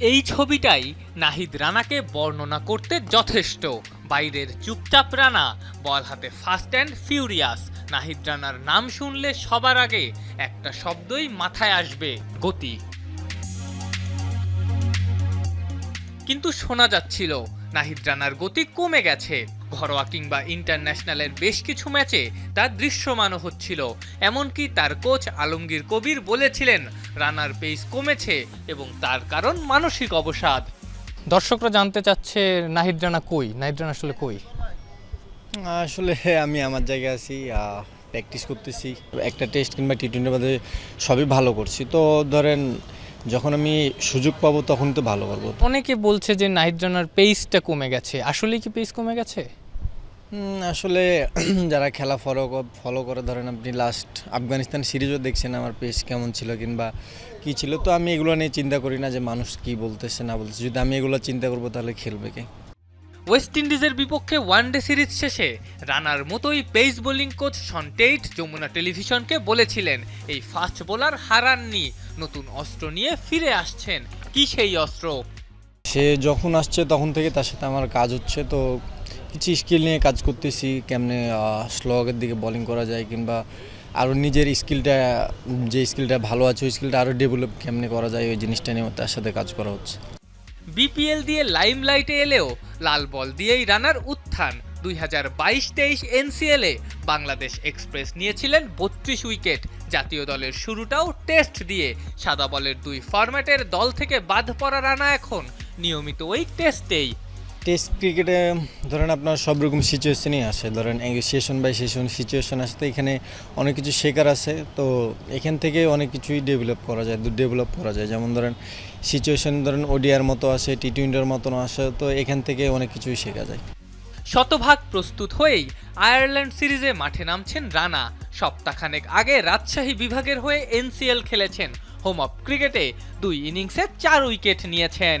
এই ছবিটাই নাহিদ রানাকে বর্ণনা করতে যথেষ্ট। বাইরের চুপচাপ রানা, বল হাতে ফাস্ট অ্যান্ড ফিউরিয়াস নাহিদ রানার নাম শুনলে সবার আগে একটা শব্দই মাথায় আসবে, গতি। কিন্তু শোনা যাচ্ছিল নাহিদ রানার গতি কমে গেছে। ঘরোয়া কিংবা ইন্টারন্যাশনালের বেশ কিছু ম্যাচে তা দৃশ্যমানও হচ্ছিল এমনকি তার কোচ আলমগীর কবির বলেছিলেন রানার পেস কমেছে এবং তার কারণ মানসিক অবসাদ। দর্শকরা জানতে চাচ্ছে নাহিদ রানা কই? নাহিদ রানা আসলে কই? আসলে আমি আমার জায়গায় আছি প্র্যাকটিস করতেছি। একটা টেস্ট কিংবা টি টোয়েন্টির মধ্যে সবই ভালো করছি। তো ধরেন যখন আমি সুযোগ পাবো তখন তো ভালো করব। অনেকে বলছে যে নাহিদ রানার পেসটা কমে গেছে। আসলে কি পেস কমে গেছে? আসলে যারা খেলা ফলো ফলো করে ধরেন আপনি লাস্ট আফগানিস্তান সিরিজও দেখছেন আমার পেস কেমন ছিল কিংবা কি ছিল তো আমি এগুলো নিয়ে চিন্তা করি না যে মানুষ কি বলতেছে না বলতেছে। যদি আমি এগুলো চিন্তা করব তাহলে খেলবে কে? ওয়েস্ট ইন্ডিজের বিপক্ষে ওয়ানডে সিরিজ শেষে রানার মতোই pace bowling coach Shaun Tait Jamuna টেলিভিশনকে বলেছিলেন, এই ফাস্ট বোলার হারাননি। নতুন অস্ত্র নিয়ে ফিরে আসছেন। কি সেই অস্ত্র? সে যখন আসছে তখন থেকে তার সাথে আমার কাজ হচ্ছে, তো কিছু স্কিল নিয়ে কাজ করতেছি, কেমনে স্লগের দিকে বোলিং করা যায় কিংবা আরও নিজের স্কিলটা যে স্কিলটা ভালো আছে, ওই স্কিলটা আরও ডেভেলপ কেমনে করা যায়, ওই জিনিসটা নিয়ে তার সাথে কাজ করা হচ্ছে। বিপিএল দিয়ে লাইমলাইটে এলেও লাল বল দিয়েই রানার উত্থান। দুই হাজার বাইশ তেইশ এনসিএলে বাংলাদেশ এক্সপ্রেস নিয়েছিলেন বত্রিশ উইকেট। জাতীয় দলের শুরুটাও টেস্ট দিয়ে সাদা বলের দুই ফরম্যাটের দল থেকে বাদ পড়া রানা এখন। নিয়মিত ওই টেস্টেই টেস্ট ক্রিকেটে ধরেন আপনার সব রকম সিচুয়েশনই আসে। ধরেন সেশন বাই সেশন সিচুয়েশন আসে। তো এখানে অনেক কিছু শেখার আছে। তো এখান থেকে অনেক কিছুই ডেভেলপ করা যায় ডেভেলপ করা যায়। যেমন ধরেন সিচুয়েশন ধরেন ওডিআর মতো আসে টি টোয়েন্টির মতন আসে। তো এখান থেকে অনেক কিছুই শেখা যায়। শতভাগ প্রস্তুত হয়েই আয়ারল্যান্ড সিরিজে মাঠে নামছেন রানা। সপ্তাহখানেক আগে রাজশাহী বিভাগের হয়ে এনসিএল খেলেছেন। হোম অফ ক্রিকেটে দুই ইনিংসে চার উইকেট নিয়েছেন।